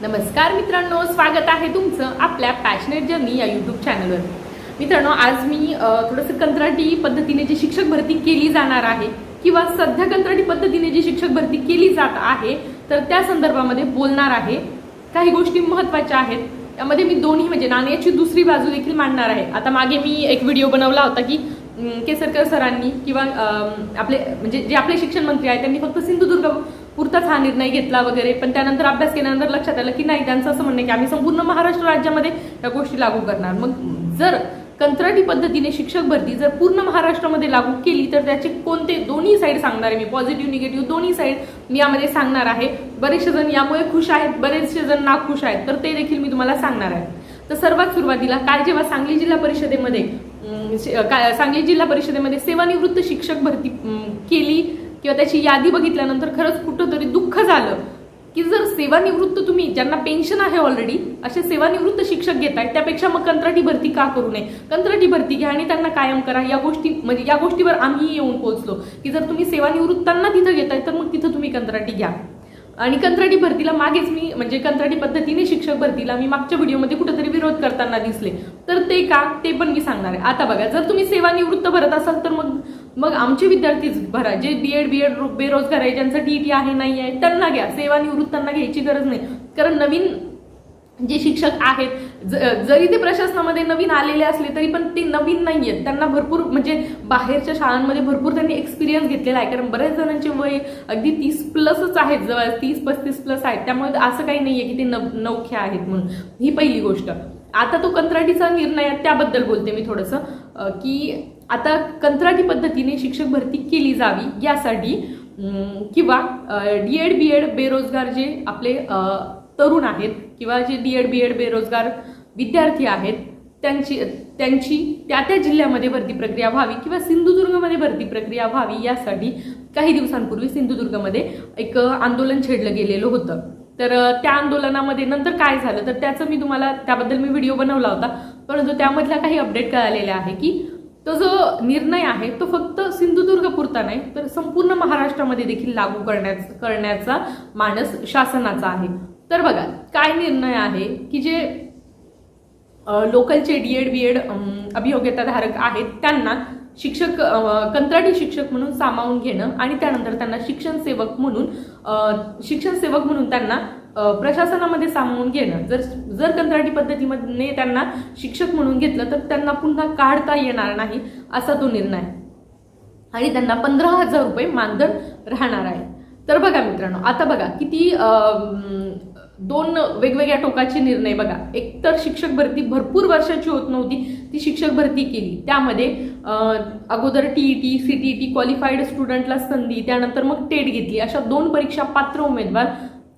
नमस्कार मित्रांनो स्वागत आहे तुमचं आपल्या पॅशनेट जर्नी या यूट्यूब चॅनलवर मित्रांनो आज मी थोडंसं कंत्राटी पद्धतीने जी शिक्षक भरती केली जाणार आहे किंवा सध्या कंत्राटी पद्धतीने जी शिक्षक भरती केली जात आहे तर त्या संदर्भामध्ये बोलणार आहे. काही गोष्टी महत्त्वाच्या आहेत. त्यामध्ये मी दोन्ही म्हणजे नाण्याची दुसरी बाजू देखील मांडणार आहे. आता मागे मी एक व्हिडिओ बनवला होता की केसरकर सरांनी किंवा आपले म्हणजे जे आपले शिक्षण मंत्री आहेत त्यांनी फक्त सिंधुदुर्ग पुरताच हा निर्णय घेतला वगैरे. पण त्यानंतर अभ्यास केल्यानंतर लक्षात आलं की नाही त्यांचं असं म्हणणं आहे की आम्ही संपूर्ण महाराष्ट्र राज्यामध्ये या गोष्टी लागू करणार. मग जर कंत्राटी पद्धतीने शिक्षक भरती जर पूर्ण महाराष्ट्रामध्ये लागू केली तर त्याचे कोणते दोन्ही साईड सांगणार आहे मी? पॉझिटिव्ह निगेटिव्ह दोन्ही साईड मी यामध्ये सांगणार आहे. बरेचसे जण यामुळे खुश आहेत बरेचसे जण नाखुश आहेत तर ते देखील मी तुम्हाला सांगणार आहे. तर सर्वात सुरुवातीला काल जेव्हा सांगली जिल्हा परिषदेमध्ये सांगली जिल्हा परिषदेमध्ये सेवानिवृत्त शिक्षक भरती केली किंवा त्याची यादी बघितल्यानंतर खरंच कुठंतरी दुःख झालं की जर सेवानिवृत्त तुम्ही ज्यांना पेन्शन आहे ऑलरेडी असे सेवानिवृत्त शिक्षक घेत आहेत त्यापेक्षा मग कंत्राटी भरती का करू नये? कंत्राटी भरती घ्या आणि त्यांना कायम करा. या गोष्टी म्हणजे या गोष्टीवर आम्ही येऊन पोहोचलो की जर तुम्ही सेवानिवृत्तांना तिथं घेताय तर मग तिथं तुम्ही कंत्राटी घ्या. आणि कंत्राटी भरतीला मागेच मी म्हणजे कंत्राटी पद्धतीने शिक्षक भरतीला मी मागच्या व्हिडिओमध्ये कुठेतरी विरोध करताना दिसले. तर ते का? ते पण मी सांगणार आहे. आता बघा जर तुम्ही सेवानिवृत्त भरत असाल तर मग मग आमचे विद्यार्थीच भरा जे बी एड बी एड बेरोजगार आहे ज्यांचं टी टी आहे नाही आहे त्यांना घ्या. सेवानिवृत्तांना घ्यायची गरज नाही. कारण नवीन जे शिक्षक आहेत ज- जरी ते प्रशासनामध्ये नवीन आलेले असले तरी पण ते नवीन नाही आहेत त्यांना भरपूर म्हणजे बाहेरच्या शाळांमध्ये भरपूर त्यांनी एक्सपिरियन्स घेतलेला आहे. कारण बऱ्याच जणांचे वय अगदी तीस प्लसच आहेत जवळ तीस पस्तीस प्लस आहेत. त्यामुळे असं काही नाही आहे की ते नव नवख्या आहेत म्हणून. ही पहिली गोष्ट. आता तो कंत्राटीचा निर्णय आहे, त्याबद्दल बोलते मी थोडंसं. की आता कंत्राटी पद्धतीने शिक्षक भरती केली जावी यासाठी किंवा डी एड बी एड बेरोजगार जे आपले तरुण आहेत किंवा जे डी एड बी एड बेरोजगार विद्यार्थी आहेत त्यांची त्यांची त्या त्या जिल्ह्यामध्ये भरती प्रक्रिया व्हावी किंवा सिंधुदुर्गमध्ये भरती प्रक्रिया व्हावी यासाठी काही दिवसांपूर्वी सिंधुदुर्गमध्ये एक आंदोलन छेडलं गेलेलं होतं. तर त्या आंदोलनामध्ये नंतर काय झालं? तर त्याचं मी तुम्हाला त्याबद्दल मी व्हिडिओ बनवला होता परंतु त्यामधल्या काही अपडेट कळालेल्या आहे की तो जो निर्णय आहे तो फक्त सिंधुदुर्ग पुरता नाही तर संपूर्ण महाराष्ट्रामध्ये देखील लागू करण्याचा करण्याचा मानस शासनाचा आहे. तर बघा काय निर्णय आहे की जे लोकलचे डी एड बी एड अभियोग्यताधारक आहेत त्यांना शिक्षक कंत्राटी शिक्षक म्हणून सामावून घेणं आणि त्यानंतर त्यांना शिक्षण सेवक म्हणून शिक्षण सेवक म्हणून त्यांना प्रशासनामध्ये सामावून घेणं. जर जर कंत्राटी पद्धतीमध्ये त्यांना शिक्षक म्हणून घेतलं तर त्यांना पुन्हा काढता येणार नाही असा तो निर्णय आहे. आणि त्यांना पंधरा हजार रुपये मानधन राहणार आहे. तर बघा मित्रांनो आता बघा किती दोन वेगवेगळ्या टोकाचे निर्णय बघा. एकतर शिक्षक भरती भरपूर वर्षाची होत नव्हती ती शिक्षक भरती केली. त्यामध्ये अगोदर T E T C T E T qualified स्टुडंटला संधी त्यानंतर मग टेट घेतली. अशा दोन परीक्षा पात्र उमेदवार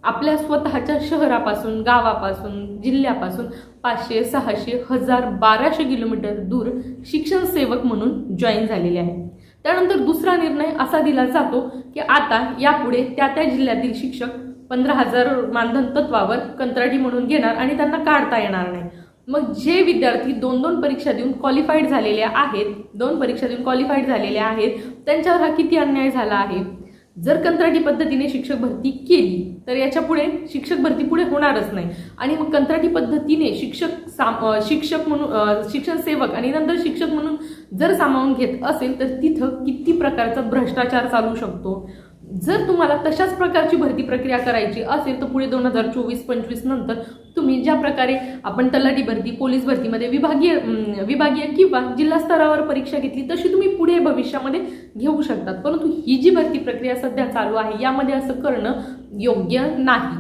आपल्या स्वतःच्या शहरापासून गावापासून जिल्ह्यापासून पाचशे सहाशे हजार बाराशे किलोमीटर दूर शिक्षण सेवक म्हणून जॉईन झालेले आहे त्यानंतर दुसरा निर्णय असा दिला जातो की आता यापुढे त्या त्या जिल्ह्यातील शिक्षक पंधरा हजार मानधन तत्वावर कंत्राटी म्हणून घेणार आणि त्यांना काढता येणार नाही. मग जे विद्यार्थी दोन दोन परीक्षा देऊन क्वालिफाईड झालेले आहेत दोन परीक्षा देऊन क्वालिफाईड झालेले आहेत त्यांच्यावर हा किती अन्याय झाला आहे? जर कंत्राटी पद्धतीने शिक्षक भरती केली तर याच्यापुढे शिक्षक भरती पुढे होणारच नाही. आणि मग कंत्राटी पद्धतीने शिक्षक साम शिक्षक म्हणून शिक्षण सेवक आणि नंतर शिक्षक म्हणून जर सामावून घेत असेल तर तिथं किती प्रकारचा भ्रष्टाचार चालू शकतो? जर तुम्हाला तशाच प्रकारची भरती प्रक्रिया करायची असेल तर पुढे दोन हजार चोवीस पंचवीस नंतर तुम्ही ज्या प्रकारे आपण तलाठी भरती पोलीस भरतीमध्ये विभागीय विभागीय किंवा जिल्हा स्तरावर परीक्षा घेतली तशी तुम्ही पुढे भविष्यामध्ये घेऊ शकतात. परंतु ही जी भरती प्रक्रिया सध्या चालू आहे यामध्ये असं करणं योग्य नाही.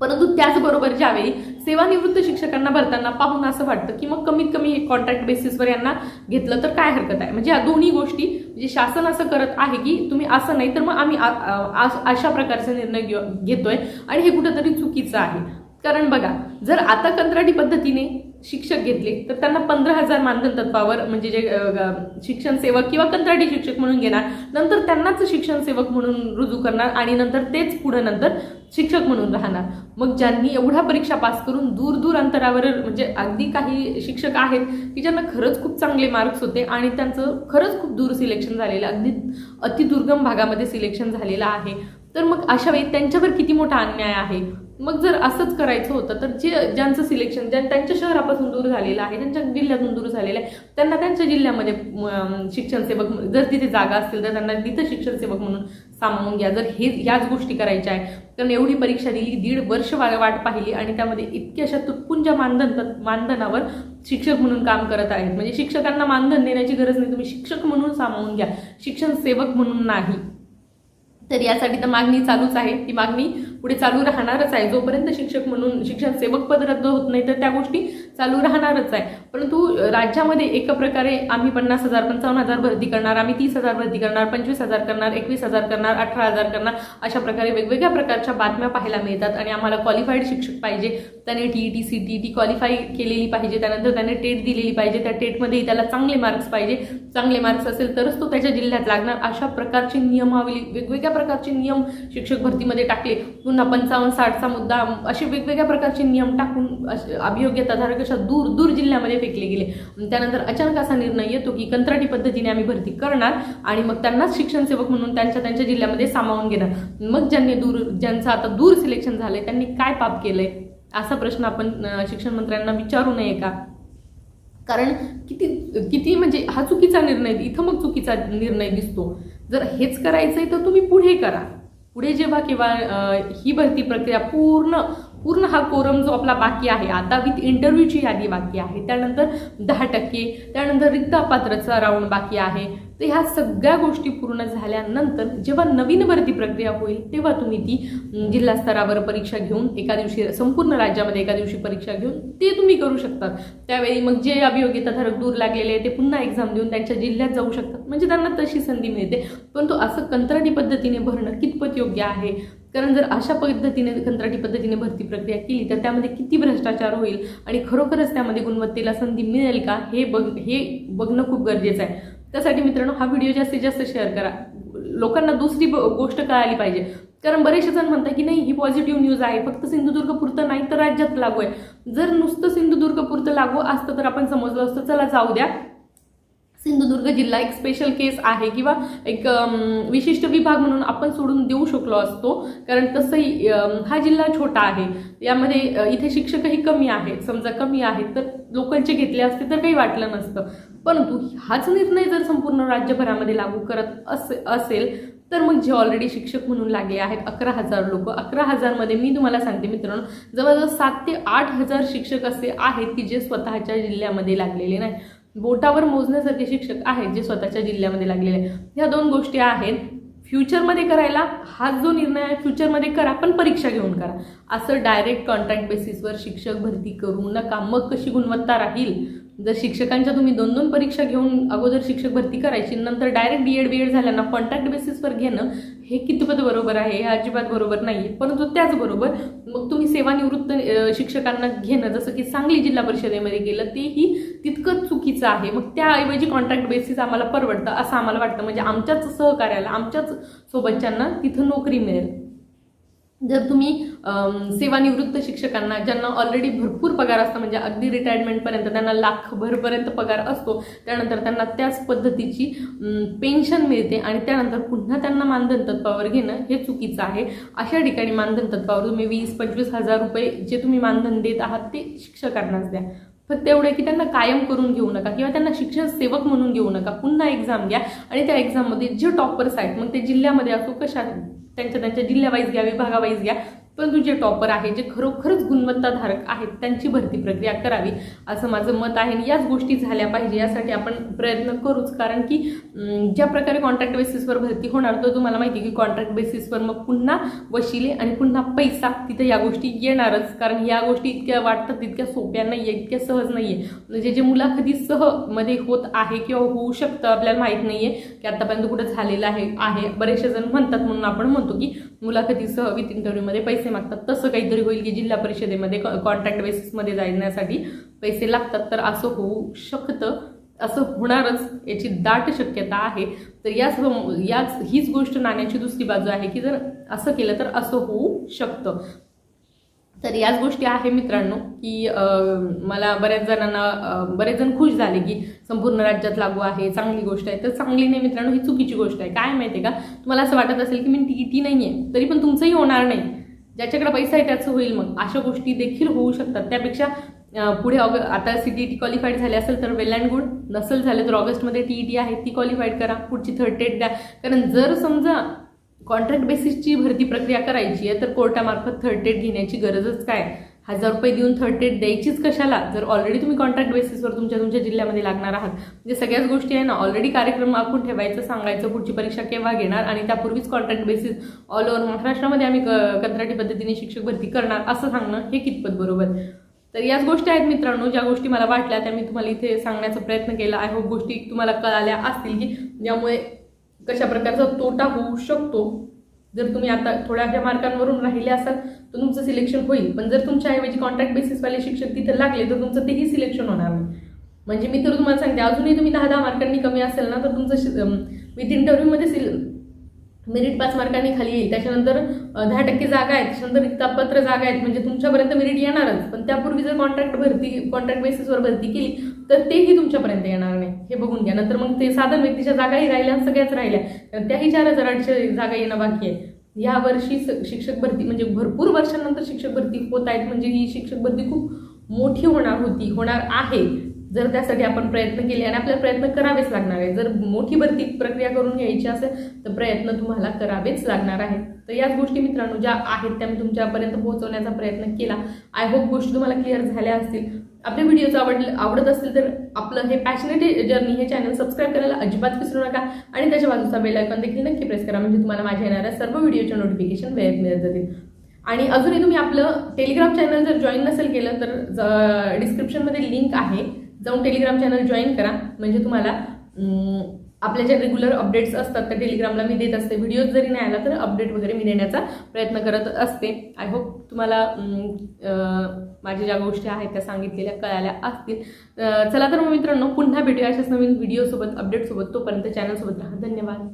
परंतु त्याचबरोबर ज्यावेळी सेवानिवृत्त शिक्षकांना भरताना पाहून असं वाटतं की मग कमीत कमी कॉन्ट्रॅक्ट बेसिसवर यांना घेतलं तर काय हरकत आहे? म्हणजे या दोन्ही गोष्टी म्हणजे शासन असं करत आहे की तुम्ही असं नाही तर मग आम्ही अशा प्रकारचे निर्णय घेतोय. आणि हे कुठंतरी चुकीचं आहे. कारण बघा जर आता कंत्राटी पद्धतीने शिक्षक घेतले तर त्यांना पंधरा हजार मानधन तत्वावर म्हणजे जे शिक्षण सेवक किंवा कंत्राटी शिक्षक म्हणून घेणार नंतर त्यांनाच शिक्षण सेवक म्हणून रुजू करणार आणि नंतर तेच पुढे नंतर शिक्षक म्हणून राहणार. मग ज्यांनी एवढ्या परीक्षा पास करून दूर दूर अंतरावर म्हणजे अगदी काही शिक्षक आहेत की ज्यांना खरंच खूप चांगले मार्क्स होते आणि त्यांचं खरंच खूप दूर सिलेक्शन झालेलं अगदी अतिदुर्गम भागामध्ये सिलेक्शन झालेलं आहे. तर मग अशा वेळी त्यांच्यावर किती मोठा अन्याय आहे? मग जर असंच करायचं होतं तर जे ज्यांचं सिलेक्शन ज्या त्यांच्या शहरापासून दूर झालेलं आहे त्यांच्या जिल्ह्यातून दूर झालेलं आहे त्यांना त्यांच्या जिल्ह्यामध्ये शिक्षण सेवक जर तिथे जागा असतील तर त्यांना तिथं शिक्षण सेवक म्हणून सामावून घ्या. जर हे ह्याच गोष्टी करायच्या आहे कारण एवढी परीक्षा दिली दीड वर्ष वा- वाट पाहिली आणि त्यामध्ये इतक्या अशा तुटपुंच्या मानधन मानधनावर शिक्षक म्हणून काम करत आहेत. म्हणजे शिक्षकांना मानधन देण्याची गरज नाही तुम्ही शिक्षक म्हणून सामावून घ्या शिक्षण सेवक म्हणून नाही. तर यासाठी तर मागणी चालूच आहे. ती मागणी पुढे चालू राहणारच आहे. जोपर्यंत शिक्षक म्हणून शिक्षण सेवक पद रद्द होत नाही तर त्या गोष्टी चालू राहणारच आहे. परंतु राज्यामध्ये एका प्रकारे आम्ही पन्नास हजार पंचावन्न हजार भरती करणार आम्ही तीस हजार भरती करणार पंचवीस हजार करणार एकवीस हजार करणार अठरा हजार करणार अशा प्रकारे वेगवेगळ्या प्रकारच्या बातम्या पाहायला मिळतात आणि आम्हाला क्वालिफाईड शिक्षक पाहिजे. त्याने T E T C T T qualify केलेली पाहिजे. त्यानंतर त्याने टेट दिलेली पाहिजे. त्या टेटमध्येही त्याला चांगले मार्क्स पाहिजे. चांगले मार्क्स असेल तरच तो त्याच्या जिल्ह्यात लागणार. अशा प्रकारची नियमावली वेगवेगळ्या प्रकारचे नियम शिक्षक भरतीमध्ये टाकले. पुन्हा पंचावन्न साठचा मुद्दा असे वेगवेगळ्या प्रकारचे नियम टाकून असे अभियोग्यताधारक अशा दूर दूर जिल्ह्यामध्ये फेकले गेले. त्यानंतर अचानक असा निर्णय येतो की कंत्राटी पद्धतीने आम्ही भरती करणार आणि मग त्यांनाच शिक्षण सेवक म्हणून त्यांच्या त्यांच्या जिल्ह्यामध्ये सामावून घेणार. मग ज्यांनी दूर ज्यांचं आता दूर सिलेक्शन झालंय त्यांनी काय पाप केलंय? असा प्रश्न आपण शिक्षण मंत्र्यांना विचारू नये का? कारण किती किती म्हणजे हा चुकीचा निर्णय इथं मग चुकीचा निर्णय दिसतो. जर हेच करायचंय तर तुम्ही पुढे करा. पुढे जेव्हा किंवा ही भरती प्रक्रिया पूर्ण पूर्ण हा कोरम जो आपला बाकी आहे आता विथ इंटरव्ह्यूची यादी बाकी आहे. त्यानंतर दहा टक्के त्यानंतर रिक्त अपात्रचा राऊंड बाकी आहे. तर ह्या सगळ्या गोष्टी पूर्ण झाल्यानंतर जेव्हा नवीन भरती प्रक्रिया होईल तेव्हा तुम्ही ती जिल्हा स्तरावर परीक्षा घेऊन एका दिवशी संपूर्ण राज्यामध्ये एका दिवशी परीक्षा घेऊन ते तुम्ही करू शकता त्यावेळी मग जे अभियोग्यताधारक दूर लागलेले आहे ते पुन्हा एक्झाम देऊन त्यांच्या जिल्ह्यात जाऊ शकतात. म्हणजे त्यांना तशी संधी मिळते. परंतु असं कंत्राटी पद्धतीने भरणं कितपत योग्य आहे? कारण जर अशा पद्धतीने कंत्राटी पद्धतीने भरती प्रक्रिया केली तर त्यामध्ये किती भ्रष्टाचार होईल? आणि खरोखरच त्यामध्ये गुणवत्तेला संधी मिळेल का? हे बघ हे बघणं खूप गरजेचं आहे. त्यासाठी मित्रांनो हा व्हिडिओ जास्तीत जास्त शेअर करा. लोकांना दुसरी गोष्ट कळाली पाहिजे. कारण बरेचसे जण म्हणतात की नाही ही पॉझिटिव्ह न्यूज आहे. फक्त सिंधुदुर्ग पुरतं नाही तर राज्यात लागू आहे. जर नुसतं सिंधुदुर्ग पुरतं लागू असतं तर आपण समजलं असतं चला जाऊ द्या. सिंधुदुर्ग जिल्हा एक स्पेशल केस आहे किंवा एक विशिष्ट विभाग म्हणून आपण सोडून देऊ शकलो असतो. कारण तसंही हा जिल्हा छोटा आहे. यामध्ये इथे शिक्षकही कमी आहेत. समजा कमी आहेत तर लोकांचे घेतले असते तर काही वाटलं नसतं. परंतु हाच निर्णय जर संपूर्ण राज्यभरामध्ये लागू करत असे असेल तर मग जे ऑलरेडी शिक्षक म्हणून लागले आहेत अकरा हजार लोक अकरा हजारमध्ये मी तुम्हाला सांगते मित्रांनो जवळजवळ सात ते आठ हजार शिक्षक असे आहेत की जे स्वतःच्या जिल्ह्यामध्ये लागलेले नाही बोटावर मोजण्यासारखे शिक्षक आहेत जे स्वतःच्या जिल्ह्यामध्ये लागलेले आहेत. ह्या दोन गोष्टी आहेत. फ्युचरमध्ये करायला हा जो निर्णय आहे फ्युचरमध्ये करा पण परीक्षा घेऊन करा. असं डायरेक्ट कॉन्ट्रॅक्ट बेसिसवर शिक्षक भरती करू नका. मग कशी गुणवत्ता राहील? जर शिक्षकांच्या तुम्ही दोन दोन परीक्षा घेऊन अगोदर शिक्षक भरती करायची नंतर direct B Ed B Ed झाल्यांना contract बेसिसवर घेणं हे कितपत बरोबर आहे? हे अजिबात बरोबर नाही आहे परंतु त्याचबरोबर मग तुम्ही सेवानिवृत्त शिक्षकांना घेणं जसं की सांगली जिल्हा परिषदेमध्ये गेलं तेही तितकंच चुकीचं आहे. मग त्याऐवजी कॉन्ट्रॅक्ट बेसिस आम्हाला परवडतं असं आम्हाला वाटतं. म्हणजे आमच्याच सहकार्याला आमच्याच सोबतच्यांना तिथं नोकरी मिळेल. जर तुम्ही सेवानिवृत्त शिक्षकांना ज्यांना ऑलरेडी भरपूर पगार असतो म्हणजे अगदी रिटायरमेंटपर्यंत त्यांना लाखभरपर्यंत पगार असतो त्यानंतर त्यांना त्याच पद्धतीची पेन्शन मिळते आणि त्यानंतर पुन्हा त्यांना मानधन तत्वावर घेणं हे चुकीचं आहे. अशा ठिकाणी मानधन तत्वावर तुम्ही वीस पंचवीस हजार रुपये जे तुम्ही मानधन देत आहात ते शिक्षकांनाच द्या. फक्त तेवढे की त्यांना कायम करून घेऊ नका किंवा त्यांना शिक्षण सेवक म्हणून घेऊ नका. पुन्हा एक्झाम घ्या आणि त्या एक्झाममध्ये जे टॉपर्स आहेत मग ते जिल्ह्यामध्ये असो कशा त्यांच्या त्यांच्या जिल्ह्यावाईज घ्या विभागावाईज घ्या परंतु जे टॉपर आहे जे खरोखरच गुणवत्ताधारक आहेत त्यांची भरती प्रक्रिया करावी असं माझं मत आहे. आणि याच गोष्टी झाल्या पाहिजे यासाठी आपण प्रयत्न करूच. कारण की ज्या प्रकारे कॉन्ट्रॅक्ट बेसिसवर भरती होणार तर तुम्हाला माहिती आहे की कॉन्ट्रॅक्ट बेसिसवर मग पुन्हा वशिले आणि पुन्हा पैसा तिथे या गोष्टी येणारच. कारण या गोष्टी इतक्या वाटतात तितक्या सोप्या नाही आहे इतक्या सहज नाही आहे म्हणजे जे मुलाखती सहमध्ये होत आहे किंवा होऊ शकतं आपल्याला माहीत नाही आहे की आतापर्यंत कुठं झालेलं आहे आहे. बरेचसे जण म्हणतात म्हणून आपण म्हणतो की मुलाखतीसह विथ इंटरव्ह्यूमध्ये पैसे मागतात. तसं काहीतरी होईल की जिल्हा परिषदेमध्ये कॉन्ट्रॅक्ट बेसिसमध्ये जाण्यासाठी पैसे लागतात. तर असं होऊ शकतं. असं होणारच. याची दाट शक्यता आहे. तर याच याच हीच गोष्ट नाण्याची दुसरी बाजू आहे की जर असं केलं तर असं होऊ शकतं. तर याच गोष्टी आहे मित्रांनो की मला बऱ्याच जणांना बरेच जण खुश झाले की संपूर्ण राज्यात लागू आहे चांगली गोष्ट आहे. तर चांगली नाही मित्रांनो ही चुकीची गोष्ट आहे. काय माहिती आहे का? तुम्हाला असं वाटत असेल की मी टी टी नाही आहे तरी पण तुमचंही होणार नाही. ज्याच्याकडे पैसा आहे त्याचं होईल मग. अशा गोष्टी देखील होऊ शकतात. त्यापेक्षा पुढे ऑग आता सी टी टी क्वालिफाईड झाले असेल तर वेल अँड गुड नसेल झाले तर ऑगस्टमध्ये टी ई टी आहे ती क्वालिफाईड करा. पुढची थर्ड टेट द्या. कारण जर समजा कॉन्ट्रॅक्ट बेसिसची भरती प्रक्रिया करायची आहे तर कोर्टामार्फत थर्ड टेट घेण्याची गरजच काय? हजार रुपये देऊन थर्ड टेट द्यायचीच कशाला? जर ऑलरेडी तुम्ही कॉन्ट्रॅक्ट बेसिसवर तुमच्या तुमच्या जिल्ह्यामध्ये लागणार आहात. म्हणजे सगळ्याच गोष्टी आहे ना ऑलरेडी कार्यक्रम आखून ठेवायचं सांगायचं पुढची परीक्षा केव्हा घेणार आणि त्यापूर्वीच कॉन्ट्रॅक्ट बेसिस ऑल ओव्हर महाराष्ट्रामध्ये आम्ही क- कंत्राटी पद्धतीने शिक्षक भरती करणार असं सांगणं हे कितपत बरोबर? तर याच गोष्टी आहेत मित्रांनो ज्या गोष्टी मला वाटल्या त्या मी तुम्हाला इथे सांगण्याचा प्रयत्न केला. आय होप गोष्टी तुम्हाला कळाल्या असतील की ज्यामुळे कशा प्रकारचा तोटा होऊ शकतो. जर तुम्ही आता थोड्याशा मार्कांवरून राहिले असाल तर तुमचं सिलेक्शन होईल. पण जर तुमच्या ऐवजी कॉन्ट्रॅक्ट बेसिसवाले शिक्षक तिथे लागले तर तुमचं तेही सिलेक्शन होणार नाही. म्हणजे मी तर तुम्हाला सांगते अजूनही तुम्ही दहा दहा मार्कांनी कमी असेल ना तर तुमचं विथ इंटरव्ह्यूमध्ये सिल मेरिट पाच मार्कांनी खाली येईल. त्याच्यानंतर दहा टक्के जागा आहेत. त्याच्यानंतर इतकापत्र जागा आहेत. म्हणजे तुमच्यापर्यंत मेरिट येणारच. पण त्यापूर्वी जर कॉन्ट्रॅक्ट भरती कॉन्ट्रॅक्ट बेसिसवर भरती केली तर तेही तुमच्यापर्यंत येणार नाही. हे बघून घ्या. नंतर मग ते साधन व्यक्तीच्या जागाही राहिल्या सगळ्याच राहिल्या. तर त्याही चार हजार आठशे जागा येणं बाकी आहे. या वर्षी स- शिक्षक भरती म्हणजे भरपूर वर्षांनंतर शिक्षक भरती होत आहेत. म्हणजे ही शिक्षक भरती खूप मोठी होणार होती होणार आहे. जर त्यासाठी आपण प्रयत्न केले आणि आपल्याला प्रयत्न करावेच लागणार आहे जर मोठी भरती प्रक्रिया करून घ्यायची असेल तर प्रयत्न तुम्हाला करावेच लागणार आहे तर याच गोष्टी मित्रांनो ज्या आहेत त्या मी तुमच्यापर्यंत पोहोचवण्याचा प्रयत्न केला. आय होप गोष्टी तुम्हाला क्लिअर झाल्या असतील. आपल्या व्हिडिओज आवडले आवडत असतील तर आपलं हे पॅशनेट जर्नी हे चॅनल सबस्क्राईब करायला अजिबात विसरू नका. आणि त्याच्या बाजूचा बेल आयकॉन देखील नक्की प्रेस करा म्हणजे तुम्हाला माझ्या येणाऱ्या सर्व व्हिडिओचे नोटिफिकेशन वेळेत मिळत जातील. आणि अजूनही तुम्ही आपलं टेलिग्राम चॅनल जर जॉईन नसेल केलं तर डिस्क्रिप्शनमध्ये लिंक आहे. जाऊन टेलिग्राम चॅनल जॉईन करा. म्हणजे तुम्हाला आपल्या ज्या रेग्युलर अपडेट्स असतात त्या टेलिग्रामला मी देत असते. व्हिडिओज जरी नाही आला तर अपडेट वगैरे मी देण्याचा प्रयत्न करत असते. आय होप तुम्हाला माझ्या ज्या गोष्टी आहेत त्या सांगितलेल्या कळाल्या असतील. चला तर मग मित्रांनो पुन्हा भेटूया अशाच नवीन व्हिडिओसोबत अपडेटसोबत तोपर्यंत चॅनलसोबत राहा. धन्यवाद.